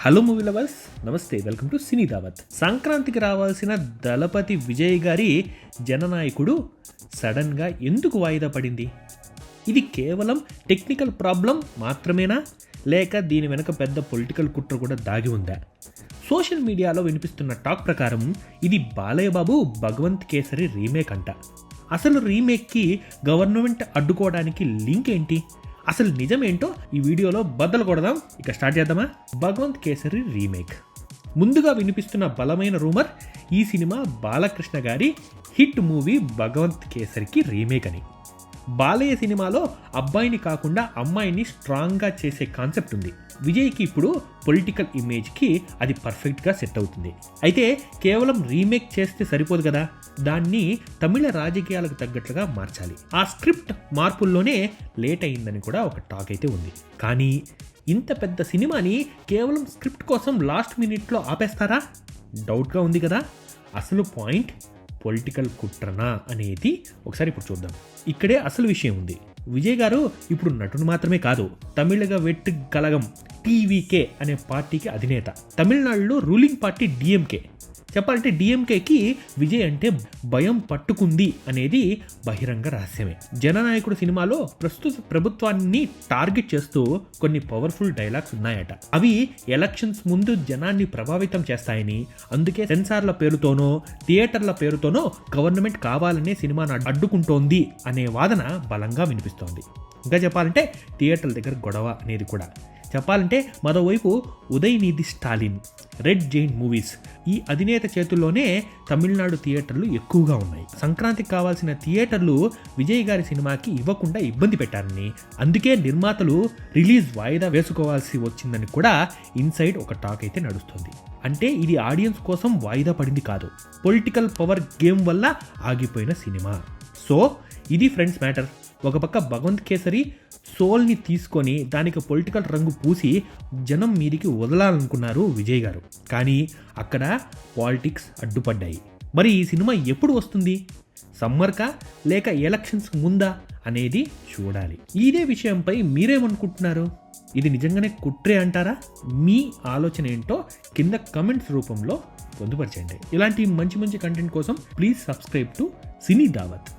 Hello movie lovers నమస్తే welcome to సినీ దావత్ సంక్రాంతికి రావాల్సిన దళపతి విజయ్ గారి జననాయకుడు సడన్గా ఎందుకు వాయిదా పడింది? ఇది కేవలం టెక్నికల్ ప్రాబ్లం మాత్రమేనా? లేక దీని వెనక పెద్ద పొలిటికల్ కుట్ర కూడా దాగి ఉందా? సోషల్ మీడియాలో వినిపిస్తున్న టాక్ ప్రకారం ఇది బాలయ్య బాబు భగవంత్ కేసరి రీమేక్ అంట. అసలు రీమేక్కి గవర్నమెంట్ అడ్డుకోవడానికి లింక్ ఏంటి? అసలు నిజమేంటో ఈ వీడియోలో బద్దలు కొడదాం. ఇక స్టార్ట్ చేద్దామా? భగవంత్ కేసరి రీమేక్. ముందుగా వినిపిస్తున్న బలమైన రూమర్ ఈ సినిమా బాలకృష్ణ గారి హిట్ మూవీ భగవంత్ కేసరికి రీమేక్ అని. బాలయ్య సినిమాలో అబ్బాయిని కాకుండా అమ్మాయిని స్ట్రాంగ్గా చేసే కాన్సెప్ట్ ఉంది. విజయ్కి ఇప్పుడు పొలిటికల్ ఇమేజ్కి అది పర్ఫెక్ట్గా సెట్ అవుతుంది. అయితే కేవలం రీమేక్ చేస్తే సరిపోదు కదా? దాన్ని తమిళ రాజకీయాలకు తగ్గట్లుగా మార్చాలి. ఆ స్క్రిప్ట్ మార్పుల్లోనే లేట్ అయిందని కూడా ఒక టాక్ అయితే ఉంది. కానీ ఇంత పెద్ద సినిమాని కేవలం స్క్రిప్ట్ కోసం లాస్ట్ మినిట్లో ఆపేస్తారా? డౌట్గా ఉంది కదా? అసలు పాయింట్? పొలిటికల్ కుట్రనా అనేది ఒకసారి ఇప్పుడు చూద్దాం. ఇక్కడే అసలు విషయం ఉంది. విజయ్ గారు ఇప్పుడు నటుడు మాత్రమే కాదు తమిళగ వెట్టు కలగం టీవీకే అనే పార్టీకి అధినేత. తమిళనాడులో రూలింగ్ పార్టీ డిఎంకే. చెప్పాలంటే డిఎంకేకి విజయ్ అంటే భయం పట్టుకుంది అనేది బహిరంగ రహస్యమే. జననాయకుడు సినిమాలో ప్రస్తుత ప్రభుత్వాన్ని టార్గెట్ చేస్తూ కొన్ని పవర్ఫుల్ డైలాగ్స్ ఉన్నాయట. అవి ఎలక్షన్స్ ముందు జనాన్ని ప్రభావితం చేస్తాయని అందుకే సెన్సార్ల పేరుతోనో థియేటర్ల పేరుతోనో గవర్నమెంట్ కావాలనే సినిమాను అడ్డుకుంటోంది అనే వాదన బలంగా వినిపిస్తోంది. ఇంకా చెప్పాలంటే థియేటర్ల దగ్గర గొడవ అనేది కూడా. చెప్పాలంటే మరోవైపు Udhayanidhi Stalin Red Giant Movies. ఈ అధినేత చేతుల్లోనే తమిళనాడు థియేటర్లు ఎక్కువగా ఉన్నాయి. సంక్రాంతికి కావాల్సిన థియేటర్లు విజయ్ గారి సినిమాకి ఇవ్వకుండా ఇబ్బంది పెట్టారని అందుకే నిర్మాతలు రిలీజ్ వాయిదా వేసుకోవాల్సి వచ్చిందని కూడా ఇన్సైడ్ ఒక టాక్ అయితే నడుస్తుంది. అంటే ఇది ఆడియన్స్ కోసం వాయిదా పడింది కాదు. పొలిటికల్ పవర్ గేమ్ వల్ల ఆగిపోయిన సినిమా. సో ఇది ఫ్రెండ్స్ మ్యాటర్. ఒక పక్క భగవంత్ కేసరి సోల్ని తీసుకొని దానికి పొలిటికల్ రంగు పూసి జనం మీదికి వదలాలనుకున్నారు విజయ్ గారు. కానీ అక్కడ పాలిటిక్స్ అడ్డుపడ్డాయి. మరి ఈ సినిమా ఎప్పుడు వస్తుంది? సమ్మర్కా లేక ఎలక్షన్స్ ముందా అనేది చూడాలి. ఇదే విషయంపై మీరేమనుకుంటున్నారు? ఇది నిజంగానే కుట్రే అంటారా? మీ ఆలోచన ఏంటో కింద కమెంట్స్ రూపంలో పొందుపరచండి. ఇలాంటి మంచి మంచి కంటెంట్ కోసం ప్లీజ్ సబ్స్క్రైబ్ టు సినీ దావత్.